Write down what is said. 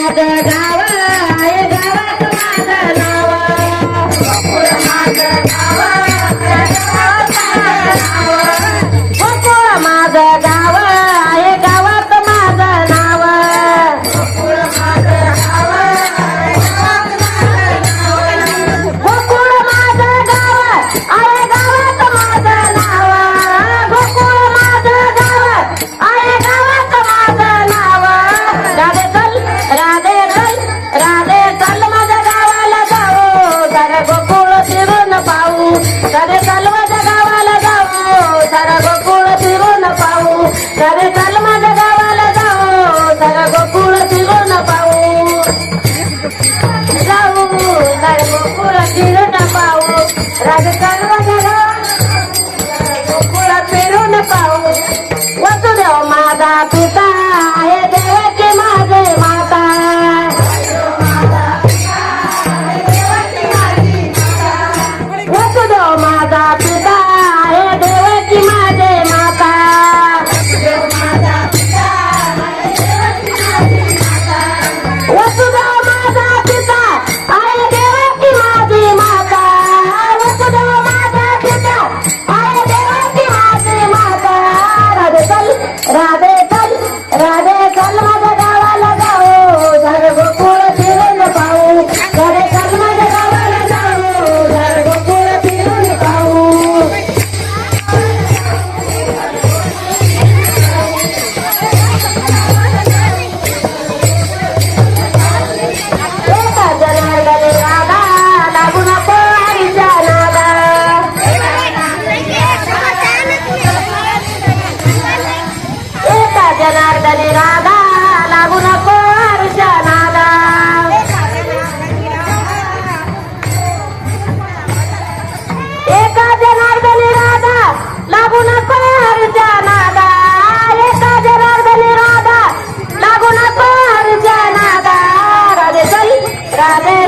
Mother. Sila na Paul, Raja जनार्दने Radha लागू नको नादा. एका जनार्दने राधा लागू नको नादा. एका जनार्दने राधा लागू नको नादा. राधे राधे